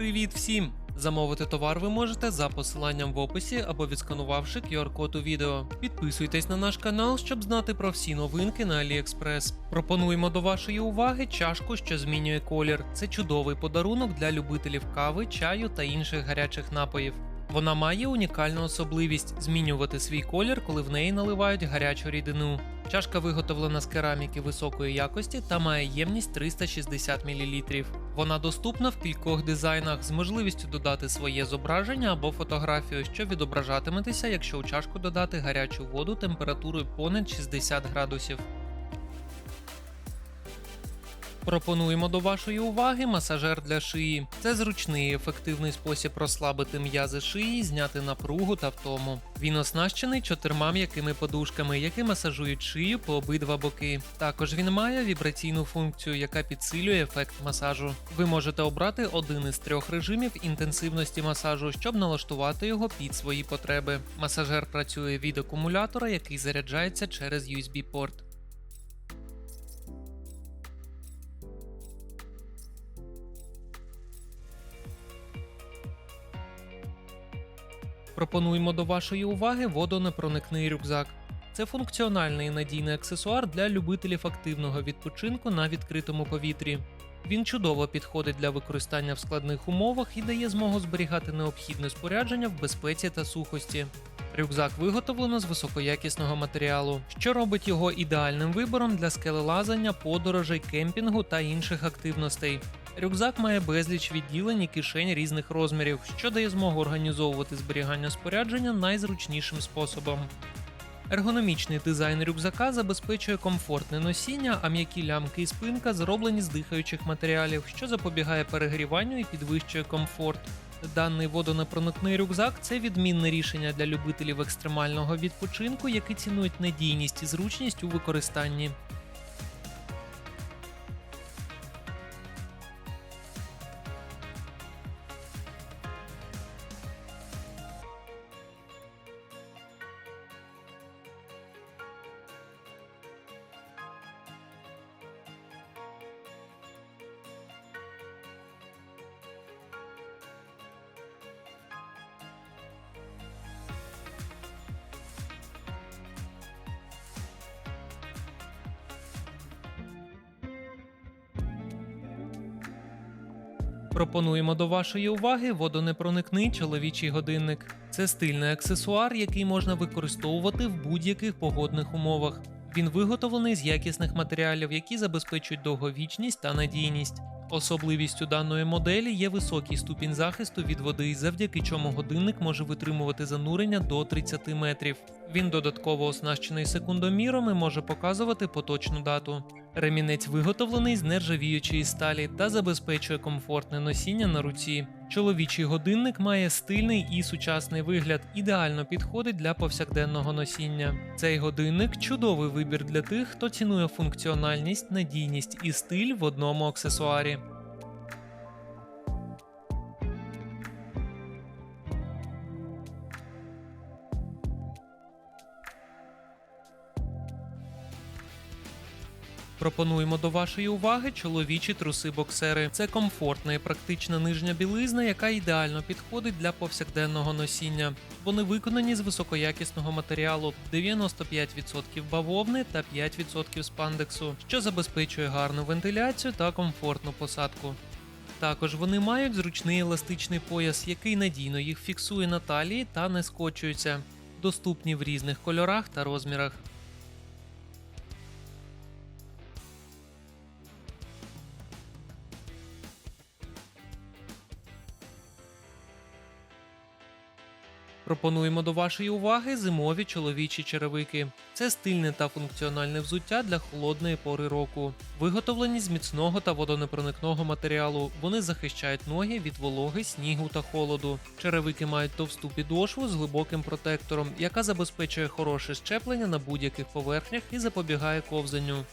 Привіт всім! Замовити товар ви можете за посиланням в описі або відсканувавши QR-код у відео. Підписуйтесь на наш канал, щоб знати про всі новинки на AliExpress. Пропонуємо до вашої уваги чашку, що змінює колір. Це чудовий подарунок для любителів кави, чаю та інших гарячих напоїв. Вона має унікальну особливість змінювати свій колір, коли в неї наливають гарячу рідину. Чашка виготовлена з кераміки високої якості та має ємність 360 мл. Вона доступна в кількох дизайнах з можливістю додати своє зображення або фотографію, що відображатиметься, якщо у чашку додати гарячу воду температурою понад 60 градусів. Пропонуємо до вашої уваги масажер для шиї. Це зручний і ефективний спосіб розслабити м'язи шиї, зняти напругу та втому. Він оснащений чотирма м'якими подушками, які масажують шию по обидва боки. Також він має вібраційну функцію, яка підсилює ефект масажу. Ви можете обрати один із трьох режимів інтенсивності масажу, щоб налаштувати його під свої потреби. Масажер працює від акумулятора, який заряджається через USB-порт. Пропонуємо до вашої уваги водонепроникний рюкзак. Це функціональний і надійний аксесуар для любителів активного відпочинку на відкритому повітрі. Він чудово підходить для використання в складних умовах і дає змогу зберігати необхідне спорядження в безпеці та сухості. Рюкзак виготовлено з високоякісного матеріалу, що робить його ідеальним вибором для скелелазання, подорожей, кемпінгу та інших активностей. Рюкзак має безліч відділень і кишень різних розмірів, що дає змогу організовувати зберігання спорядження найзручнішим способом. Ергономічний дизайн рюкзака забезпечує комфортне носіння, а м'які лямки і спинка зроблені з дихаючих матеріалів, що запобігає перегріванню і підвищує комфорт. Даний водонепроникний рюкзак це відмінне рішення для любителів екстремального відпочинку, які цінують надійність і зручність у використанні. Пропонуємо до вашої уваги водонепроникний чоловічий годинник. Це стильний аксесуар, який можна використовувати в будь-яких погодних умовах. Він виготовлений з якісних матеріалів, які забезпечують довговічність та надійність. Особливістю даної моделі є високий ступінь захисту від води, завдяки чому годинник може витримувати занурення до 30 метрів. Він додатково оснащений секундоміром і може показувати поточну дату. Ремінець виготовлений з нержавіючої сталі та забезпечує комфортне носіння на руці. Чоловічий годинник має стильний і сучасний вигляд, ідеально підходить для повсякденного носіння. Цей годинник чудовий вибір для тих, хто цінує функціональність, надійність і стиль в одному аксесуарі. Пропонуємо до вашої уваги чоловічі труси-боксери. Це комфортна і практична нижня білизна, яка ідеально підходить для повсякденного носіння. Вони виконані з високоякісного матеріалу 95% бавовни та 5% спандексу, що забезпечує гарну вентиляцію та комфортну посадку. Також вони мають зручний еластичний пояс, який надійно їх фіксує на талії та не скочуються, доступні в різних кольорах та розмірах. Пропонуємо до вашої уваги зимові чоловічі черевики. Це стильне та функціональне взуття для холодної пори року. Виготовлені з міцного та водонепроникного матеріалу. Вони захищають ноги від вологи, снігу та холоду. Черевики мають товсту підошву з глибоким протектором, яка забезпечує хороше щеплення на будь-яких поверхнях і запобігає ковзанню.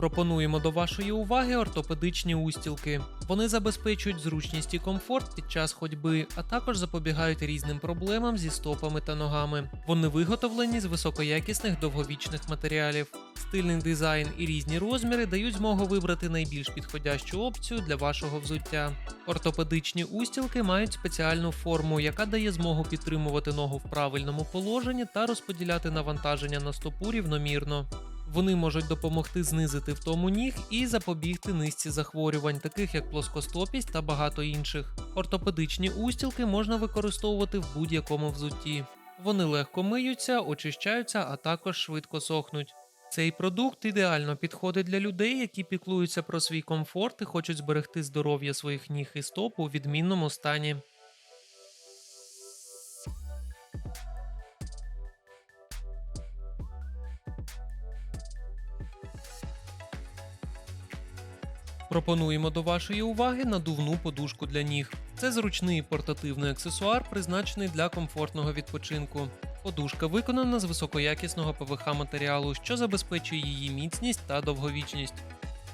Пропонуємо до вашої уваги ортопедичні устілки. Вони забезпечують зручність і комфорт під час ходьби, а також запобігають різним проблемам зі стопами та ногами. Вони виготовлені з високоякісних довговічних матеріалів. Стильний дизайн і різні розміри дають змогу вибрати найбільш підходящу опцію для вашого взуття. Ортопедичні устілки мають спеціальну форму, яка дає змогу підтримувати ногу в правильному положенні та розподіляти навантаження на стопу рівномірно. Вони можуть допомогти знизити втому ніг і запобігти низці захворювань, таких як плоскостопість та багато інших. Ортопедичні устілки можна використовувати в будь-якому взутті. Вони легко миються, очищаються, а також швидко сохнуть. Цей продукт ідеально підходить для людей, які піклуються про свій комфорт і хочуть зберегти здоров'я своїх ніг і стоп у відмінному стані. Пропонуємо до вашої уваги надувну подушку для ніг. Це зручний портативний аксесуар, призначений для комфортного відпочинку. Подушка виконана з високоякісного ПВХ матеріалу, що забезпечує її міцність та довговічність.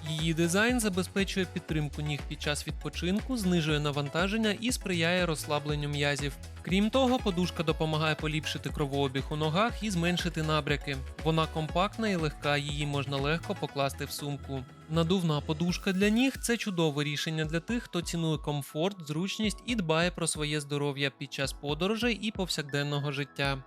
Її дизайн забезпечує підтримку ніг під час відпочинку, знижує навантаження і сприяє розслабленню м'язів. Крім того, подушка допомагає поліпшити кровообіг у ногах і зменшити набряки. Вона компактна і легка, її можна легко покласти в сумку. Надувна подушка для ніг це чудове рішення для тих, хто цінує комфорт, зручність і дбає про своє здоров'я під час подорожей і повсякденного життя.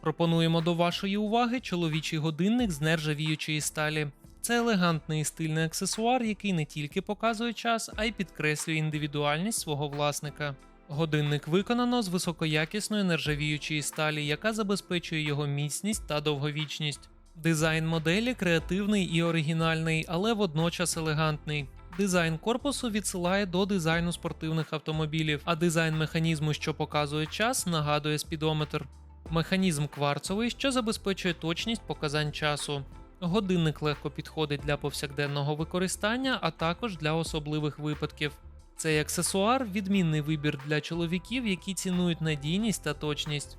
Пропонуємо до вашої уваги чоловічий годинник з нержавіючої сталі. Це елегантний і стильний аксесуар, який не тільки показує час, а й підкреслює індивідуальність свого власника. Годинник виконано з високоякісної нержавіючої сталі, яка забезпечує його міцність та довговічність. Дизайн моделі креативний і оригінальний, але водночас елегантний. Дизайн корпусу відсилає до дизайну спортивних автомобілів, а дизайн механізму, що показує час, нагадує спідометр. Механізм кварцовий, що забезпечує точність показань часу. Годинник легко підходить для повсякденного використання, а також для особливих випадків. Цей аксесуар відмінний вибір для чоловіків, які цінують надійність та точність.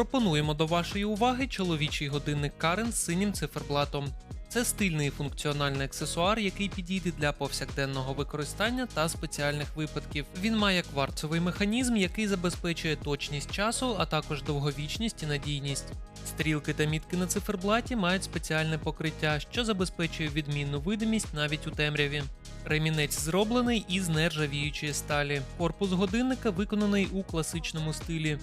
Пропонуємо до вашої уваги чоловічий годинник Карен з синім циферблатом. Це стильний і функціональний аксесуар, який підійде для повсякденного використання та спеціальних випадків. Він має кварцовий механізм, який забезпечує точність часу, а також довговічність і надійність. Стрілки та мітки на циферблаті мають спеціальне покриття, що забезпечує відмінну видимість навіть у темряві. Ремінець зроблений із нержавіючої сталі. Корпус годинника виконаний у класичному стилі.